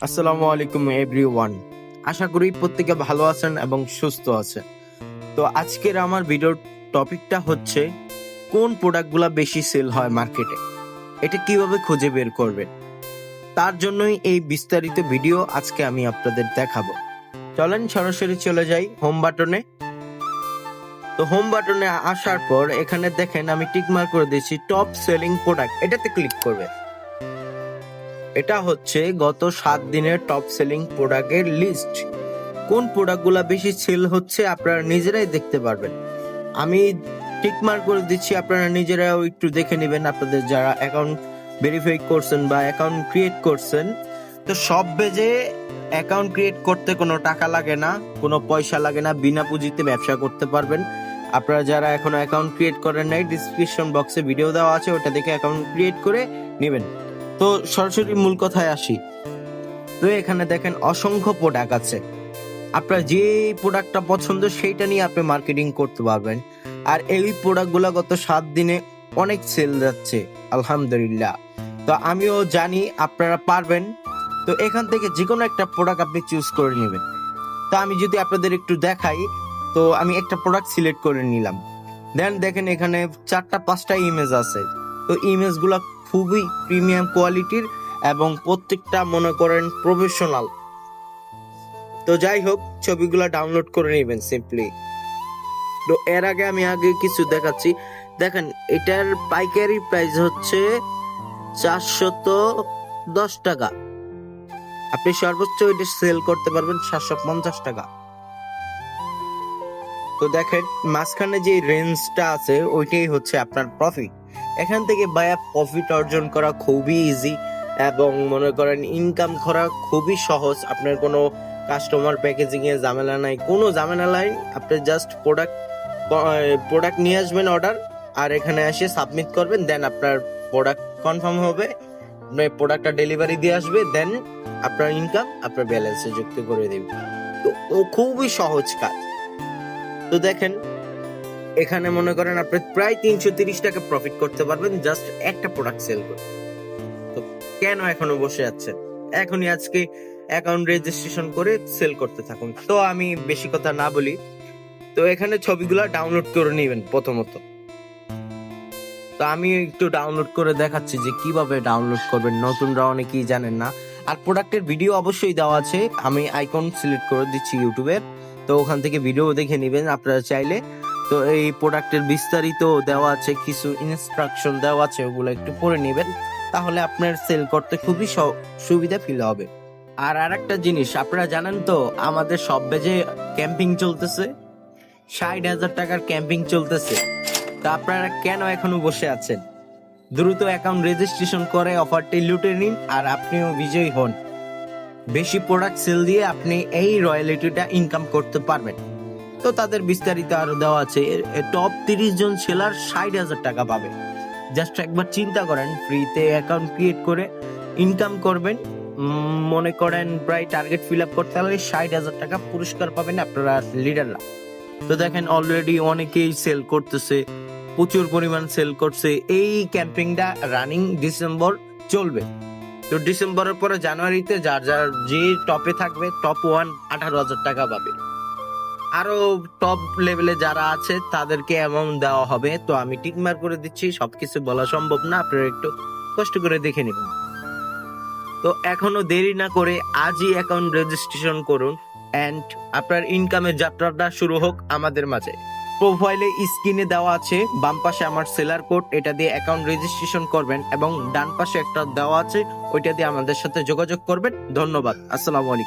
আসসালামু আলাইকুম এভরিওয়ান আশা করি প্রত্যেকে ভালো আছেন এবং সুস্থ আছেন। তো আজকের আমার ভিডিওর টপিকটা হচ্ছে, কোন প্রোডাক্টগুলো বেশি সেল হয় মার্কেটে এটা কীভাবে খুঁজে বের করবেন? তার জন্যই এই বিস্তারিত ভিডিও আজকে আমি আপনাদের দেখাবো। চলেন সরাসরি চলে যাই হোম বাটনে তো হোম বাটনে আসার পর এখানে দেখেন আমি টিকমার করে দিয়েছি টপ সেলিং প্রোডাক্ট এটাতে ক্লিক করবেন। এটা হচ্ছে গত সাত দিনের টপ সেলিং প্রোডাক্টের লিস্ট কোন প্রোডাক্টগুলো বেশি সেল হচ্ছে আপনারা নিজেরাই দেখতে পারবেন। আমি টিকমার করে দিচ্ছি, আপনারা নিজেরাও একটু দেখে নেবেন আপনাদের যারা অ্যাকাউন্ট ভেরিফাই করছেন বা অ্যাকাউন্ট ক্রিয়েট করছেন। তো সব বেজে অ্যাকাউন্ট ক্রিয়েট করতে কোনো টাকা লাগে না, কোনো পয়সা লাগে না, বিনা পুঁজিতে ব্যবসা করতে পারবেন। আপনারা যারা এখনও অ্যাকাউন্ট ক্রিয়েট করেন নাই ডিসক্রিপশন বক্সে ভিডিও দেওয়া আছে, ওটা দেখে অ্যাকাউন্ট ক্রিয়েট করে নেবেন। তো সরাসরি মূল কথায় আসি। তো এখানে দেখেন অসংখ্য প্রোডাক্ট আছে। আপনার যে প্রোডাক্টটা পছন্দ, সেইটা নিয়ে আপনি মার্কেটিং করতে পারবেন। আর এই প্রোডাক্টগুলো গত সাত দিনে অনেক সেল যাচ্ছে, আলহামদুলিল্লাহ। তো আমিও জানি আপনারা পারবেন। তো এখান থেকে যে কোনো একটা প্রোডাক্ট আপনি চুজ করে নেবেন। তো আমি যদি আপনাদের একটু দেখাই, তো আমি একটা প্রোডাক্ট সিলেক্ট করে নিলাম। দেন দেখেন এখানে চারটা, পাঁচটা ইমেজ আছে। তো ইমেজগুলো খুবই প্রিমিয়াম কোয়ালিটির এবং প্রত্যেকটা মনে করেন প্রফেশনাল। তো যাই হোক, ছবিগুলো ডাউনলোড করে নেবেন সিম্পলি তো এর আগে আমি আগে কিছু দেখাচ্ছি। দেখেন, এটার পাইকারি প্রাইস হচ্ছে চারশত দশ টাকা। আপনি সর্বোচ্চ এটা সেল করতে পারবেন সাতশো পঞ্চাশ টাকা। তো দেখেন, মাঝখানে যে রেঞ্জটা আছে, ওইটাই হচ্ছে আপনার প্রফিট এখান থেকে বায়া প্রফিট অর্জন করা খুবই ইজি এবং মনে করেন ইনকাম করা খুবই সহজ। আপনার কোনো কাস্টমার প্যাকেজিং এ ঝামেলা নাই। কোনো ঝামেলা নাই। আপনি জাস্ট প্রোডাক্ট প্রোডাক্ট নিয়ে আসবেন অর্ডার আর এখানে এসে সাবমিট করবেন দেন আপনার প্রোডাক্ট কনফার্ম হবে। প্রোডাক্টটা ডেলিভারি দিয়ে আসবে দেন আপনার ইনকাম আপনার ব্যালেন্সে যুক্ত করে দেবে। তো খুবই সহজ কাজ। তো দেখেন এখানে মনে করেন আপনি প্রায় তিনশো তিরিশ টাকা প্রফিট করতে পারবেন জাস্ট একটা প্রোডাক্ট সেল করে। তো কেন এখনও বসে আছেন? এখনই আজকে অ্যাকাউন্ট রেজিস্ট্রেশন করে সেল করতে থাকুন। তো আমি বেশি কথা না বলি। তো এখানে ছবিগুলো ডাউনলোড করে নেবেন প্রথমত। তো আমি একটু ডাউনলোড করে দেখাচ্ছি যে কীভাবে ডাউনলোড করবেন, নতুনরা অনেকেই জানেন না। আর প্রোডাক্টের ভিডিও অবশ্যই দেওয়া আছে। আমি আইকন সিলেক্ট করে দিচ্ছি ইউটিউবের তো ওখান থেকে ভিডিও দেখে নেবেন। আপনারা চাইলে তো এই প্রোডাক্টের বিস্তারিত দেওয়া আছে, কিছু ইনস্ট্রাকশন দেওয়া আছে, ওগুলো একটু পড়ে নেবেন। তাহলে আপনার সেল করতে খুবই সুবিধা ফিল হবে। আর আরেকটা জিনিস, আপনারা জানেন তো, আমাদের সব বেজে ক্যাম্পিং চলতেছে। ষাট হাজার টাকার ক্যাম্পিং চলতেছে। তা আপনারা কেন এখনও বসে আছেন? দ্রুত অ্যাকাউন্ট রেজিস্ট্রেশন করে অফারটি লুটে নিন আর আপনিও বিজয়ী হন। বেশি প্রোডাক্ট সেল দিয়ে আপনি এই রয়্যালিটিটা ইনকাম করতে পারবেন। তো তাদের বিস্তারিত আরও দেওয়া আছে। টপ তিরিশ জন সেলার ষাট হাজার টাকা পাবে। জাস্ট একবার চিন্তা করেন ফ্রিতে অ্যাকাউন্ট ক্রিয়েট করে ইনকাম করবেন। মনে করেন প্রায় টার্গেট ফিল আপ করতে হলে ষাট হাজার টাকা পুরস্কার পাবেন আপনারা লিডাররা তো দেখেন অলরেডি অনেকেই সেল করতেছে, প্রচুর পরিমাণ সেল করছে। এই ক্যাম্পিংটা রানিং ডিসেম্বর চলবে। তো ডিসেম্বরের পরে জানুয়ারিতে যার যার যে টপে থাকবে টপ ওয়ান আঠারো হাজার টাকা পাবে। আরও টপ লেভেলে যারা আছে, তাদেরকে অ্যামাউন্ট দেওয়া হবে। তো আমি টিকমার করে দিচ্ছি, সবকিছু বলা সম্ভব না, আপনারা একটু কষ্ট করে দেখে নেবেন। তো এখনও দেরি না করে আজই অ্যাকাউন্ট রেজিস্ট্রেশন করুন অ্যান্ড আপনার ইনকামের যাত্রাটা শুরু হোক আমাদের মাঝে। প্রোফাইলে স্ক্রিনে দেওয়া আছে, বাম পাশে আমার সেলার কোড এটা দিয়ে অ্যাকাউন্ট রেজিস্ট্রেশন করবেন এবং ডান পাশে একটা দেওয়া আছে, ওইটা দিয়ে আমাদের সাথে যোগাযোগ করবেন। ধন্যবাদ, আসসালামু আলাইকুম।